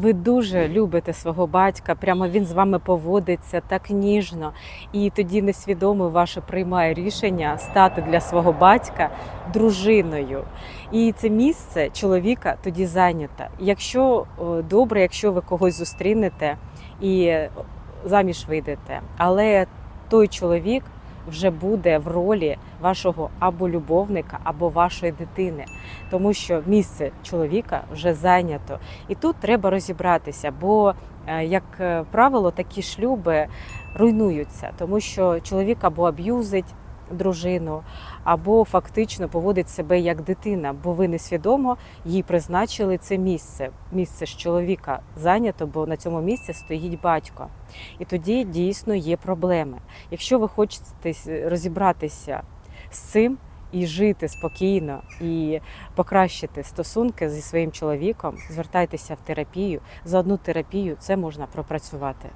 Ви дуже любите свого батька, прямо він з вами поводиться так ніжно, і тоді несвідомо ваше приймає рішення стати для свого батька дружиною. І це місце чоловіка тоді зайнято. Якщо добре, якщо ви когось зустрінете і заміж вийдете, але той чоловік вже буде в ролі вашого або любовника, або вашої дитини, тому що місце чоловіка вже зайнято. І тут треба розібратися, бо, е, як е, правило, такі шлюби руйнуються, тому що чоловік або аб'юзить дружину, або фактично поводить себе як дитина, бо ви несвідомо їй призначили це місце. Місце ж чоловіка зайнято, бо на цьому місці стоїть батько. І тоді дійсно є проблеми. Якщо ви хочете розібратися з цим. І жити спокійно, і покращити стосунки зі своїм чоловіком, звертайтеся в терапію. За одну терапію це можна пропрацювати.